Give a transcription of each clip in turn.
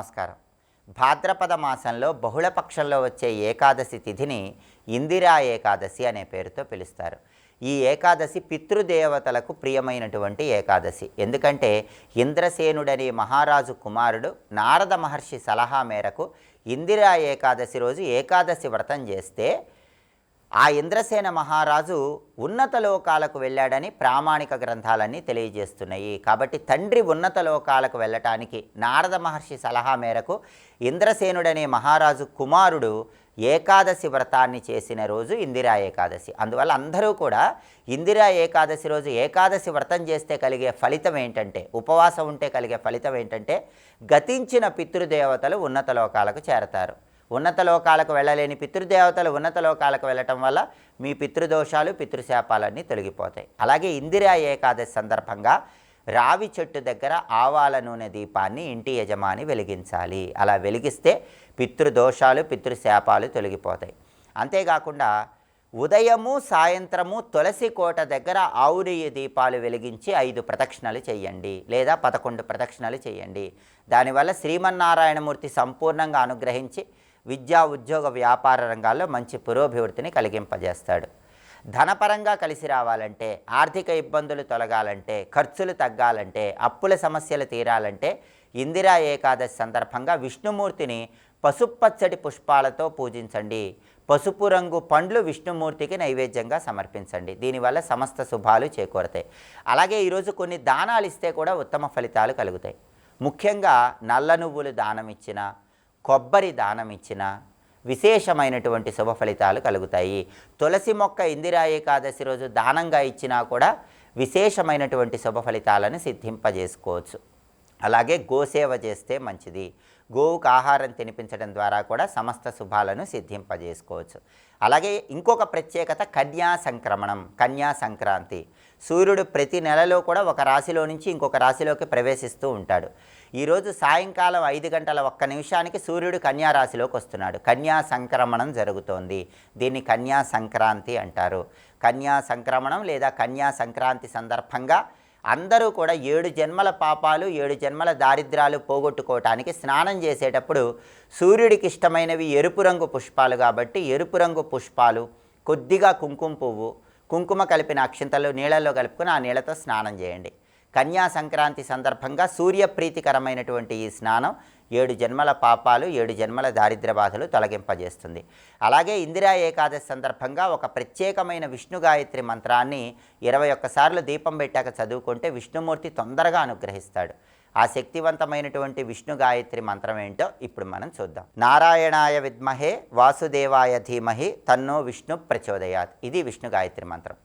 నమస్కారం. భాద్రపద మాసంలో బహుళపక్షంలో వచ్చే ఏకాదశి తిథిని ఇందిరా ఏకాదశి అనే పేరుతో పిలుస్తారు. ఈ ఏకాదశి పితృదేవతలకు ప్రియమైనటువంటి ఏకాదశి. ఎందుకంటే ఇంద్రసేనుడని మహారాజు కుమారుడు నారద మహర్షి సలహా మేరకు ఇందిరా ఏకాదశి రోజు ఏకాదశి వ్రతం చేస్తే ఆ ఇంద్రసేన మహారాజు ఉన్నత లోకాలకు వెళ్ళాడని ప్రామాణిక గ్రంథాలన్నీ తెలియజేస్తున్నాయి. కాబట్టి తండ్రి ఉన్నత లోకాలకు వెళ్ళటానికి నారద మహర్షి సలహా మేరకు ఇంద్రసేనుడనే మహారాజు కుమారుడు ఏకాదశి వ్రతాన్ని చేసిన రోజు ఇందిరా ఏకాదశి. అందువల్ల అందరూ కూడా ఇందిరా ఏకాదశి రోజు ఏకాదశి వ్రతం చేస్తే కలిగే ఫలితం ఏంటంటే ఉపవాసం ఉంటే కలిగే ఫలితం ఏంటంటే గతించిన పితృదేవతలు ఉన్నత లోకాలకు చేరతారు. ఉన్నత లోకాలకు వెళ్ళలేని పితృదేవతలు ఉన్నత లోకాలకు వెళ్ళటం వల్ల మీ పితృదోషాలు పితృశాపాలన్నీ తొలగిపోతాయి. అలాగే ఇందిరా ఏకాదశి సందర్భంగా రావి చెట్టు దగ్గర ఆవాల నూనె దీపాన్ని ఇంటి యజమాని వెలిగించాలి. అలా వెలిగిస్తే పితృదోషాలు పితృశాపాలు తొలగిపోతాయి. అంతేకాకుండా ఉదయము సాయంత్రము తులసి కోట దగ్గర ఆవురేయ దీపాలు వెలిగించి ఐదు ప్రదక్షిణలు చేయండి లేదా పదకొండు ప్రదక్షిణలు చేయండి. దానివల్ల శ్రీమన్నారాయణమూర్తి సంపూర్ణంగా అనుగ్రహించి విద్యా ఉద్యోగ వ్యాపార రంగాల్లో మంచి పురోభివృద్ధిని కలిగింపజేస్తాడు. ధనపరంగా కలిసి రావాలంటే ఆర్థిక ఇబ్బందులు తొలగాలంటే ఖర్చులు తగ్గాలంటే అప్పుల సమస్యలు తీరాలంటే ఇందిరా ఏకాదశి సందర్భంగా విష్ణుమూర్తిని పసుపచ్చటి పుష్పాలతో పూజించండి. పసుపు రంగు పండ్లు విష్ణుమూర్తికి నైవేద్యంగా సమర్పించండి. దీనివల్ల సమస్త శుభాలు చేకూరతాయి. అలాగే ఈరోజు కొన్ని దానాలు ఇస్తే కూడా ఉత్తమ ఫలితాలు కలుగుతాయి. ముఖ్యంగా నల్ల నువ్వులు దానం ఇచ్చిన కొబ్బరి దానం ఇచ్చిన విశేషమైనటువంటి శుభ ఫలితాలు కలుగుతాయి. తులసి మొక్క ఇందిరా ఏకాదశి రోజు దానంగా ఇచ్చినా కూడా విశేషమైనటువంటి శుభ ఫలితాలను సిద్ధింపజేసుకోవచ్చు. అలాగే గోసేవ చేస్తే మంచిది. గోవుకు ఆహారం తినిపించడం ద్వారా కూడా సమస్త శుభాలను సిద్ధింపజేసుకోవచ్చు. అలాగే ఇంకొక ప్రత్యేకత కన్యా సంక్రమణం కన్యా సంక్రాంతి. సూర్యుడు ప్రతి నెలలో కూడా ఒక రాశిలో నుంచి ఇంకొక రాశిలోకి ప్రవేశిస్తూ ఉంటాడు. ఈరోజు సాయంకాలం ఐదు గంటల ఒక్క నిమిషానికి సూర్యుడు కన్యా రాశిలోకి వస్తున్నాడు. కన్యా సంక్రమణం జరుగుతోంది. దీన్ని కన్యా సంక్రాంతి అంటారు. కన్యా సంక్రమణం లేదా కన్యా సంక్రాంతి సందర్భంగా అందరూ కూడా ఏడు జన్మల పాపాలు ఏడు జన్మల దారిద్రాలు పోగొట్టుకోవటానికి స్నానం చేసేటప్పుడు సూర్యుడికి ఇష్టమైనవి ఎరుపు రంగు పుష్పాలు కాబట్టి ఎరుపు రంగు పుష్పాలు కొద్దిగా కుంకుమ పువ్వు కుంకుమ కలిపిన అక్షింతలు నీళ్ళల్లో కలుపుకుని ఆ నీళ్ళతో స్నానం చేయండి. కన్యా సంక్రాంతి సందర్భంగా సూర్యప్రీతికరమైనటువంటి ఈ స్నానం ఏడు జన్మల పాపాలు ఏడు జన్మల దారిద్ర బాధలు తొలగింపజేస్తుంది. అలాగే ఇందిరా ఏకాదశి సందర్భంగా ఒక ప్రత్యేకమైన విష్ణు గాయత్రి మంత్రాన్ని ఇరవై ఒక్కసార్లు దీపం పెట్టాక చదువుకుంటే విష్ణుమూర్తి తొందరగా అనుగ్రహిస్తాడు. ఆ శక్తివంతమైనటువంటి విష్ణు గాయత్రి మంత్రం ఏంటో ఇప్పుడు మనం చూద్దాం. నారాయణాయ విద్మహే వాసుదేవాయ ధీమహి తన్నో విష్ణు ప్రచోదయాత్. ఇది విష్ణు గాయత్రి మంత్రం.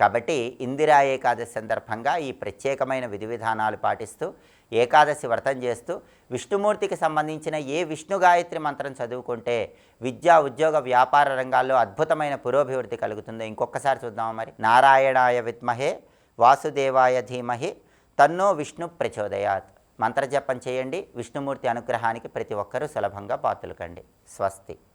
కాబట్టి ఇందిరా ఏకాదశి సందర్భంగా ఈ ప్రత్యేకమైన విధి విధానాలు పాటిస్తూ ఏకాదశి వ్రతం చేస్తూ విష్ణుమూర్తికి సంబంధించిన ఏ విష్ణు గాయత్రి మంత్రం చదువుకుంటే విద్యా ఉద్యోగ వ్యాపార రంగాల్లో అద్భుతమైన పురోభివృద్ధి కలుగుతుందో. ఇంకొకసారి చూద్దాం మరి. నారాయణాయ విద్మహే వాసుదేవాయ ధీమహి తన్నో విష్ణు ప్రచోదయాత్. మంత్రజపం చేయండి. విష్ణుమూర్తి అనుగ్రహానికి ప్రతి ఒక్కరూ సులభంగా పాతులకండి స్వస్తి.